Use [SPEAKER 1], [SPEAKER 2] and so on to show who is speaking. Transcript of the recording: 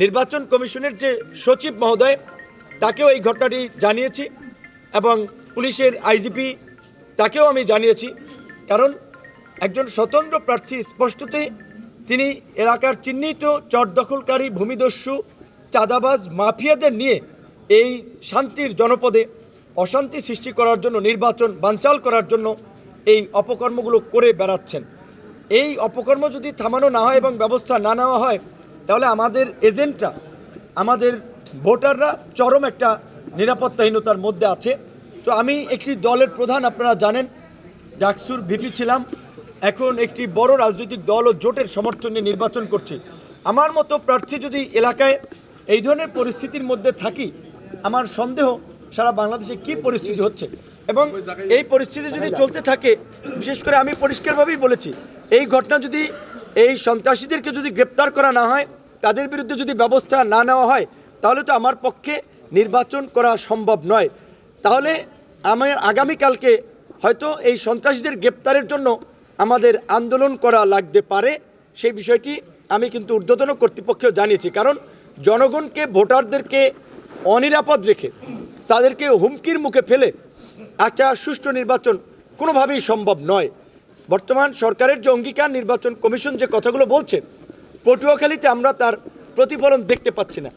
[SPEAKER 1] নির্বাচন কমিশনের যে সচিব মহোদয়, তাকেও এই ঘটনাটি জানিয়েছি এবং পুলিশের আইজিপি তাকেও আমি জানিয়েছি। কারণ একজন স্বতন্ত্র প্রার্থী স্পষ্টতই তিনি এলাকার চিহ্নিত চর দখলকারী ভূমিদস্যু, চাঁদাবাজ, মাফিয়াদের নিয়ে এই শান্তির জনপদে অশান্তি সৃষ্টি করার জন্য, নির্বাচন বানচাল করার জন্য এই অপকর্মগুলো করে বেড়াচ্ছেন। এই অপকর্ম যদি থামানো না হয় এবং ব্যবস্থা না নেওয়া হয় তাহলে আমাদের এজেন্টরা, আমাদের ভোটাররা চরম একটা নিরাপত্তাহীনতার মধ্যে আছে। তো আমি একটি দলের প্রধান, আপনারা জানেন, ডাকসুর ভিপি ছিলাম। এখন একটি বড় রাজনৈতিক দল ও জোটের সমর্থন নির্বাচন করছি। আমার মতো প্রার্থী যদি এলাকায় এই ধরনের পরিস্থিতির মধ্যে থাকি, আমার সন্দেহ সারা বাংলাদেশে কি পরিস্থিতি হচ্ছে? এবং এই পরিস্থিতি যদি চলতে থাকে, বিশেষ করে আমি পরিষ্কারভাবেই বলেছি, এই ঘটনা যদি এই সন্ত্রাসীদেরকে যদি গ্রেপ্তার করা না হয় তাদের বিরুদ্ধে যদি ব্যবস্থা না নেওয়া হয়, তাহলে তো আমার পক্ষে নির্বাচন করা সম্ভব নয়। তাহলে আমার আগামীকালকে হয়তো এই সন্ত্রাসীদের গ্রেপ্তারের জন্য আমাদের আন্দোলন করা লাগতে পারে। সেই বিষয়টি আমি কিন্তু ঊর্ধ্বতন কর্তৃপক্ষেও জানিয়েছি। কারণ জনগণকে, ভোটারদেরকে অনিরাপদ রেখে, তাদেরকে হুমকির মুখে ফেলে একটা সুষ্ঠু নির্বাচন কোনোভাবেই সম্ভব নয়। বর্তমান সরকারের যে অঙ্গীকার, নির্বাচন কমিশন যে কথাগুলো বলছে পটুয়াখালীতে আমরা তার প্রতিফলন দেখতে পাচ্ছি না।